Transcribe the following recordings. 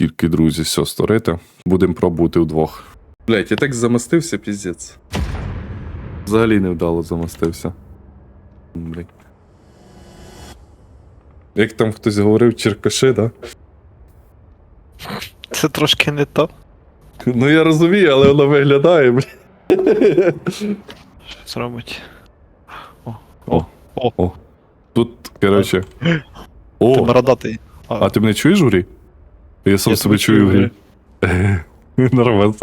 Тільки друзі, все створити. Будемо пробувати вдвох. Блять, я так замастився, піздець. Взагалі невдало замастився. Блять. Як там хтось говорив, черкаши, да? Це трошки не то. Ну я розумію, але воно виглядає, блядь. Що зробить? Тут, коротше. Ти О, бородатий. а ти мене чуєш в грі? Я сам Я себе чую в грі. Нормально.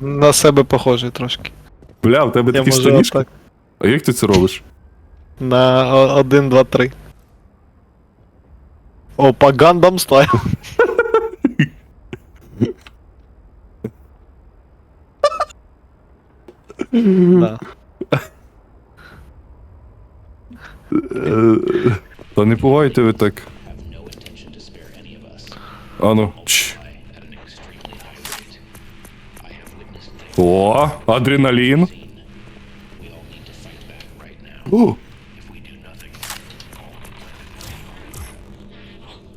На себе похожий трошки. Бля, в тебе Я такі можу штанішки? отак. А як ти це робиш? На 1, 2, 3. Опа, Гандам стайл. Да. Е, Та не пугайте ви так. Ану. Чш. О, адреналін. О.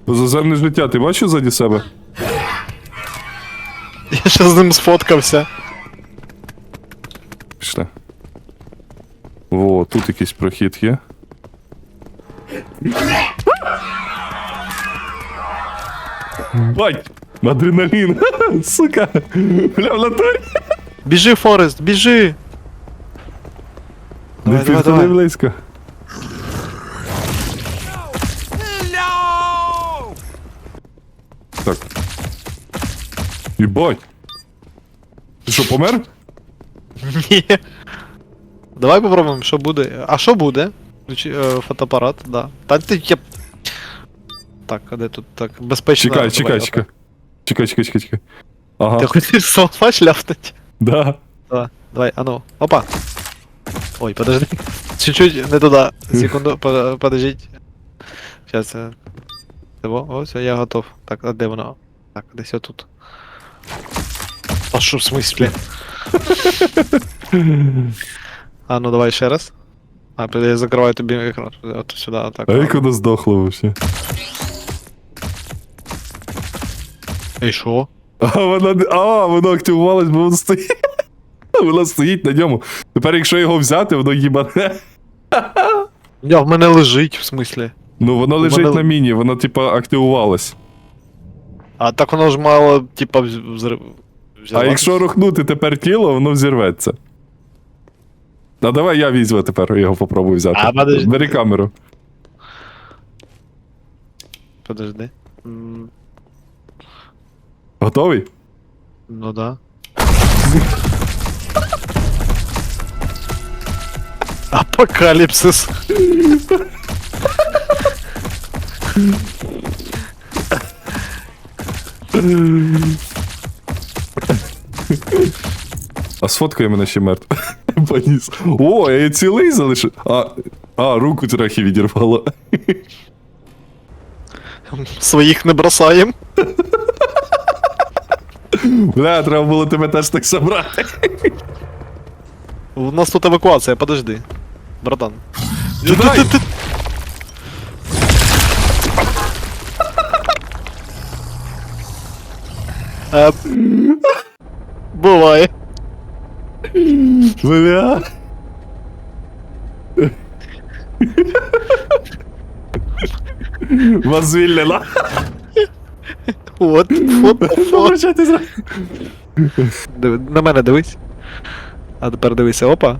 Заземне життя, ти бачив ззаді себе? Я ще з ним сфоткався. Пішли. О, тут якийсь прохід є. Бать! Адреналін! Сука! Бля, в натурі! Біжи, Форест, біжи! Не Давай, давай, підходи давай. близько. Так. Єбать! Ти що, помер? Ні. Давай попробуємо, що буде. А що буде? Включи, е, фотоапарат, да. Та ти я. Так, а де тут так? Безпечно. Чекай, чекай, чекай. Чекай, чекай, чекай, чекай. Ага, Ти хочеш слова шляпнуть? да. Давай, давай, а ну. Опа. Ой, подожди. Чуть-чуть не туда. Секунду, по- подождіть. Сейчас. е, о, все, я готов. Так, а де воно? Так, десь тут. А що в смислі? А ну давай ще раз. А, я закриваю тобі екран. От сюди, отак. А як воно здохло вообще? І що? А, вона, а, воно активувалось, бо воно стоїть. Воно стоїть на ньому. Тепер, якщо його взяти, воно їбане. Я в мене лежить, в смислі. Ну, воно лежить мене- на міні, воно, типа, активувалось. А так воно ж мало, типа, вз- взрив. А якщо рухнути тепер тіло, воно взірветься. А давай я візьму тепер його попробую взяти. А, подожди. Бери камеру. Подожди. М, Готовий? Ну да. Апокаліпсис. А сфоткай мене ще мертв. Поніс. О, я цілий залишив. А, а, руку трохи відірвало. Своїх не бросаєм. Бля, треба було тебе теж так забрати. У нас тут евакуація, подожди. Братан. Дай! Ти- ти- ти- Е, Буває. Бля. Вас звільнено. От, от, от. За. Диви- На мене дивись. А тепер дивися, опа.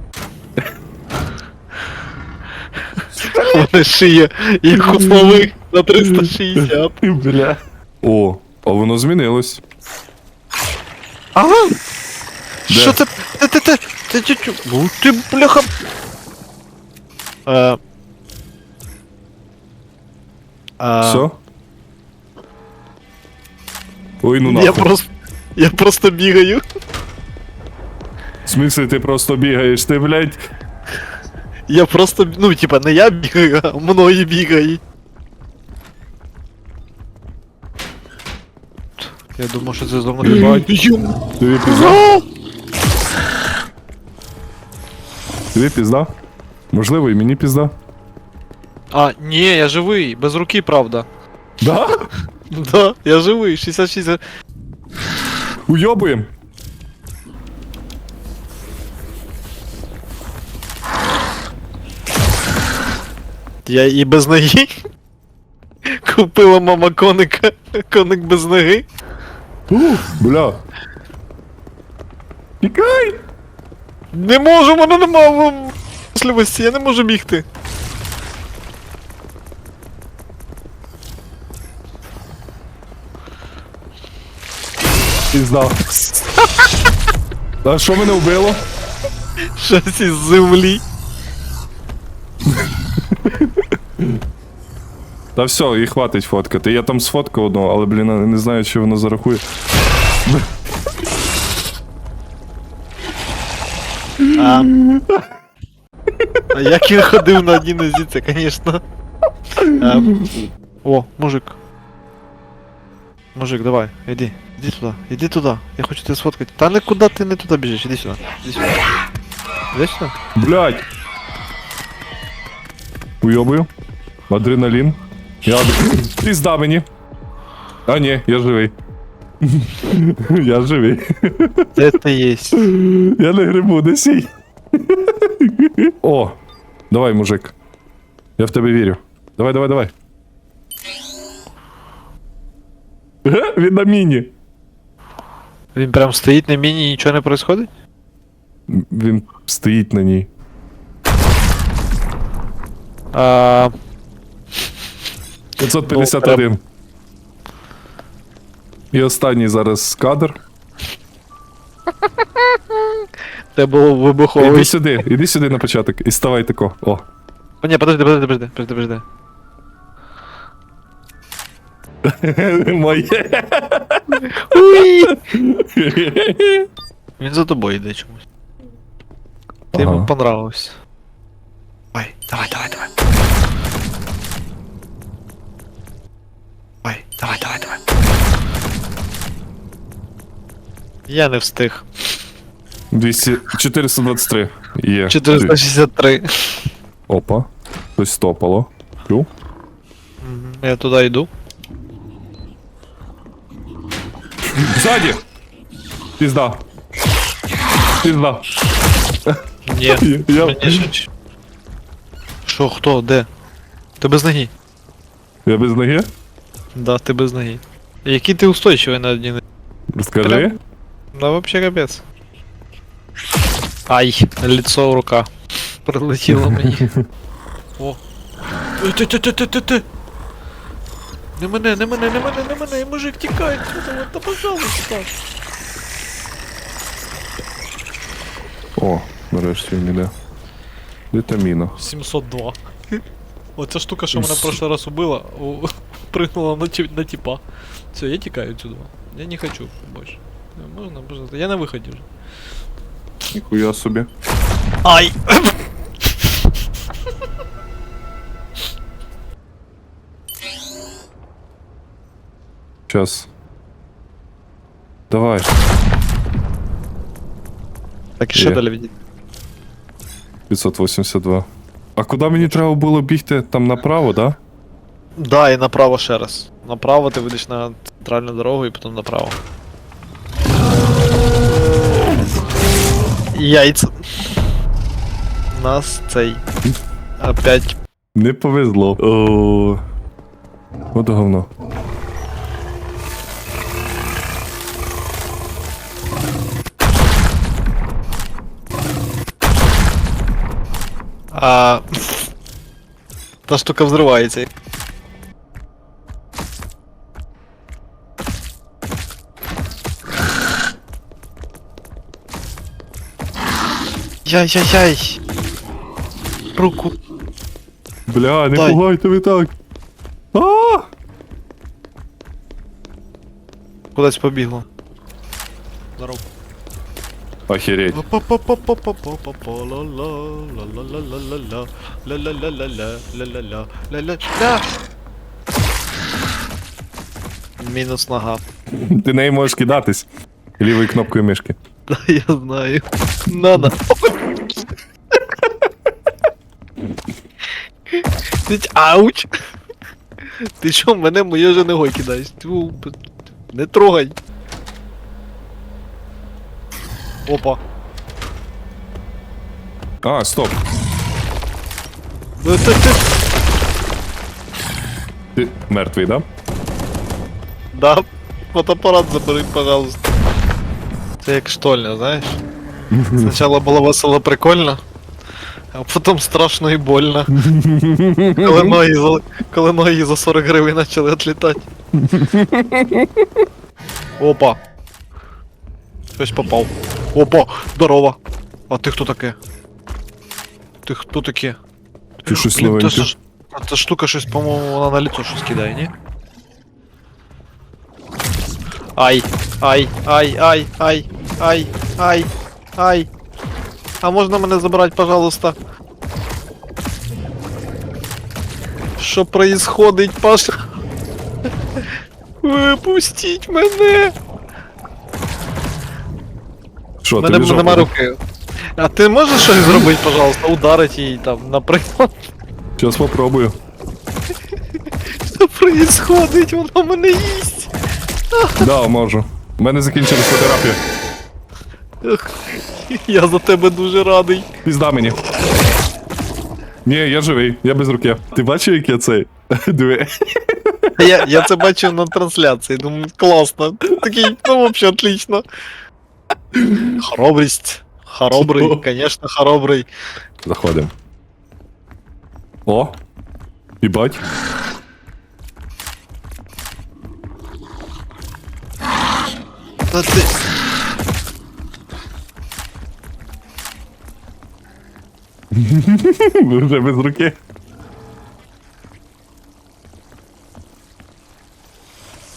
Вони шиє, як у слових на 360. Бля. О, а воно змінилось. Ага! Що ти. Ти ти ти. Ти ти ти. Ти бляха. Е. А, Все? Ой, ну Я нахуй. просто. Я просто бігаю. В смысле, ти просто бігаєш, ти, блядь. Я просто. Ну, типа, не я бігаю, а мною бігають. Я думав, що це знову не бать. Тобі пізда? Тобі пізда? Можливо, і мені пізда. А, ні, я живий, без руки, правда. Да? Да, я живий, 66. Уйобуєм! Я і без ноги. Купила мама коника. Коник без ноги. Ух, бля. Тікай! Не можу, мене нема можливості, я не можу бігти. Пізда. А що мене вбило? Щось із землі. Та все, і хватить фоткати. Я там сфоткав одного, але, блін, не знаю, чи воно зарахує. А, а як він ходив на одній нозі, це, звісно. А, О, мужик. Мужик, давай, іди, іди туди, іди туди. Я хочу тебе сфоткати. Та нікуди ти не туди біжиш, іди сюди. Іди сюди. Іди сюди. Блять. Уйобую. Адреналін. Я... ад- Пізда мені. А ні, я живий. Я живий. Де ти єсть? Я не грибу, не сій. О, давай, мужик. Я в тебе вірю. Давай, давай, давай. Ге, Він на міні. Він прям стоїть на міні і нічого не происходить? Він стоїть на ній. А, 551. І останній зараз кадр. це було Іди вибуховий. сюди, іди сюди на початок і ставай тако. О. О, ні, подожди, подожди, подожди, подожди, подожди. Моє. Він за тобою йде чомусь. Ти Ага. йому понравився. Давай, давай, давай, давай. Давай, давай, давай, давай. Я не встиг. 200... 423. Є. 463. Опа. Хтось стопало. Чув? Мгм, Я туди йду. Ззаді! Пізда. Пізда. Ні. Я, Мені ж... Що, хто, де? Ти без ноги. я без ноги? Да, ти без ноги. Який ти устойчивий на одній ногі. Розкажи. Прям? Да вообще капец. Ай, лицо рука. Прилетіло мені. О. Ти ти ти ти ти ти. Не мене, не мене, не мене, не мене, мужик тікай, та пожалуйста. О, нарешті він іде. Де та міна? 702. Оця штука, що мене в прошлый раз убила, у... прыгнула на, на типа. Все, я тікаю отсюда. Я не хочу больше. Можна, пожалуйста. Я на виході вже. Ніхуя собі. Ай! Час. Давай. Так і що Є. далі відійти? 582. А куди мені треба було бігти? Там направо, да? Да, і направо ще раз. Направо ти вийдеш на центральну дорогу і потім направо. Яйця. Нас цей. Опять. Не повезло. О. От говно. А. Та штука взривається. Яй-яй-яй. Руку. Бля, не Дай. пугайте ви так. А! Кудись побігло. Здорово. Охереть. Мінус нога. Ти нею можеш кидатись. Лівою кнопкою мишки. Да, я знаю. Надо. Ауч. Ти що, мене моє же ногой кидаєш? Не трогай. Опа. А, стоп. Ну, ти, ти... Ти мертвий, да? Да, фотоапарат забери, пожалуйста. Це як штольня, знаєш? Спочатку було весело прикольно, а потім страшно і больно. Коли ноги за, коли ноги за 40 гривень почали відлітати. Опа. Щось попав. Опа, здорово. А ти хто таке? Ти хто таке? Ти щось Блін, та новеньке. ж- а Ця штука щось, по-моєму, вона на лицо щось кидає, ні? Ай, ай, ай, ай, ай, ай, ай, ай. А можна мене забрати, пожалуйста? Що происходить, Паша? Випустіть мене! Що, ти мене нема руки. А ти можеш щось зробити, пожалуйста? Ударить її там, наприклад. Щас попробую. Що происходить? Вона мене їсть. Да, можу. У мене закінчилась фотографія. Ех, Я за тебе дуже радий. Пізда мені. Ні, я живий, я без руки. Ти бачив, як я цей? Диви. Я, я це бачив на трансляції, думаю, класно. Такий, ну вообще отлично. Хоробрість. Хоробрий, Що? конечно, хоробрий. Заходимо. О! Їбать. Та ти... Ви вже без руки.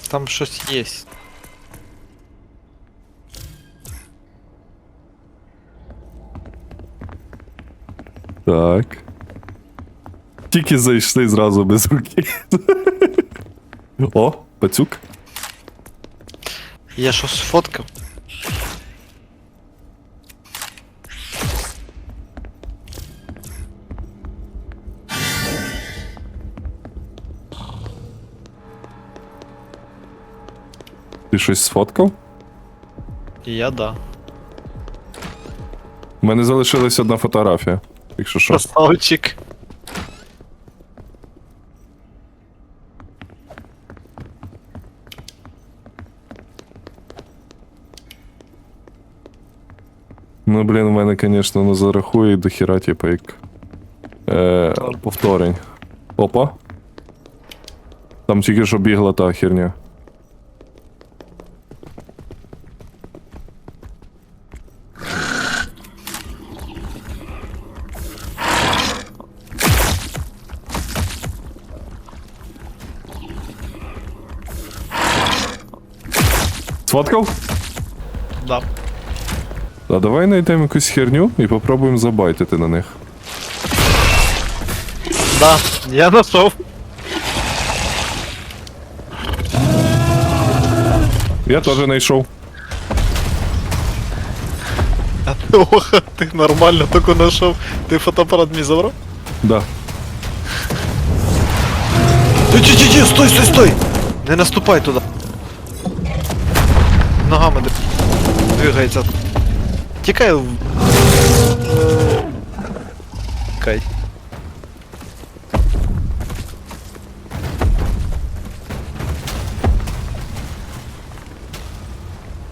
Там щось є. Так. Тільки зайшли зразу без руки. О, пацюк. Я щось сфоткав. Ти щось сфоткав? Я да. У мене залишилась одна фотографія. Якщо що. Красавчик. Ну, блін, у мене, звісно, не зарахує до хіра, типу, як. Е, повторень. Опа. Там тільки що бігла та херня. Сфоткав? Да. А давай знайдемо якусь херню і попробуємо забайтити на них. Да, я нашов. Я теж знайшов. А ти, ох, ти нормально таку нашов. Ти фотоапарат мій забрав? Да. Ти чи чи чи стой, стой, стой! Не наступай туди. Ногами двигається. Тікай. в- Тікай.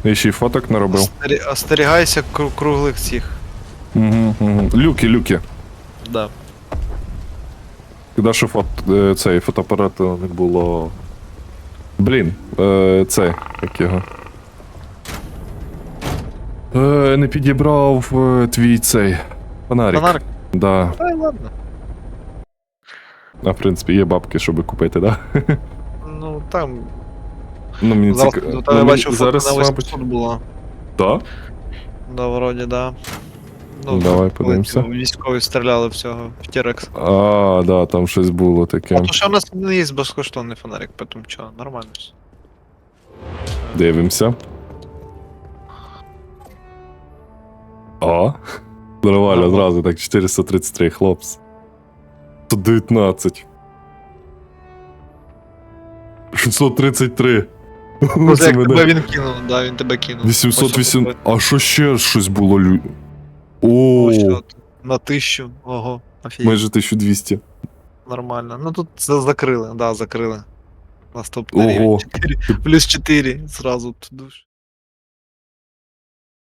Я ще й фоток наробив. Остері- Остерігайся кру- круглих цих. Угу, угу. Люки, люки. Да. Куди що фот... е, цей фотоапарат не було. Блін, е, цей, як його. Е, не підібрав е, твій цей. Фонарик. Фонарик? Да. Та й ладно. А в принципі є бабки, щоб купити, да? Ну там. Ну мені Зараз, цікаво. ну, Ну, там я бачив зараз, на мабуть. 800 було. Да? Да, вроді, да. Ну, давай коли подивимося. ці Військові стріляли всього в Тірекс. А, да, там щось було таке. А то що у нас не є безкоштовний фонарик, потім що, нормально все. Дивимося. О! Нормально, одразу так 433, хлопці. 119. 833. Ну, Це як тебе він кинув, да, він тебе кинув. 808. А що ще щось було лю. О, що на тисячу. Ого, офігеть. майже 1200. Нормально. Ну тут це закрили, да, закрили. Наступний Ого. рівень 4. Плюс 4 зразу тут душ.